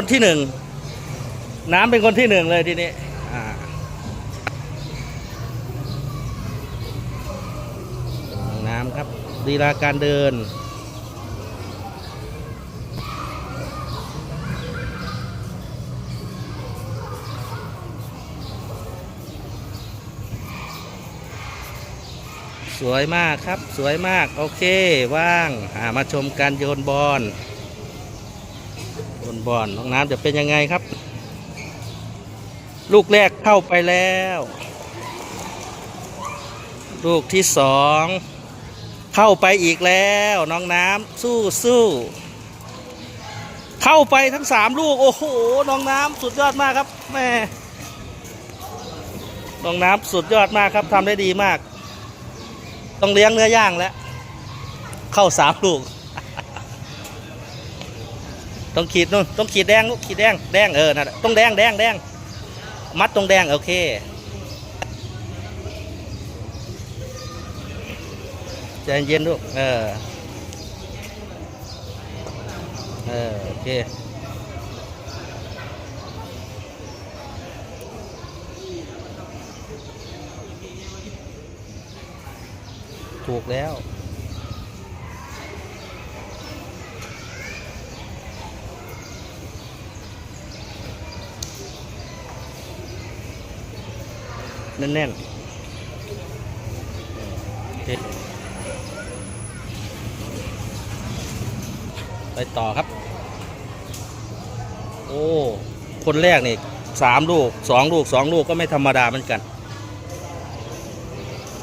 คนที่หนึ่งน้ำเป็นคนที่หนึ่งเลยทีนี้อ่น้ำครับลีลาการเดินสวยมากครับ สวยมาก โอเค ว่างามาชมการโยนบอล โยนบอลน้องน้ำจะเป็นยังไงครับ ลูกแรกเข้าไปแล้ว ลูกที่สองเข้าไปอีกแล้วน้องน้ำสู้สู้เข้าไปทั้งสามลูก โอ้โหน้องน้ำสุดยอดมากครับแม่น้องน้ำสุดยอดมากครับทำได้ดีมาก ต้องเลี้ยงเนื้อย่างแล้ว เข้าสามลูก ต้องขีดนู่นต้องขีดแดงลูกขีดแดงแดงเออน่ะต้องแดงแดงแดงมัดตรงแดงโอเคใจเย็นลูกเออเออโอเคถูกแล้ว แน่นๆไปต่อครับ โอ้ คนแรกนี่สามลูกสองลูกสองลูกก็ไม่ธรรมดาเหมือนกัน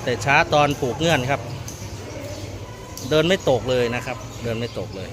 แต่ช้าตอนผูกเงื่อนครับ เดินไม่ตกเลยนะครับ เดินไม่ตกเลย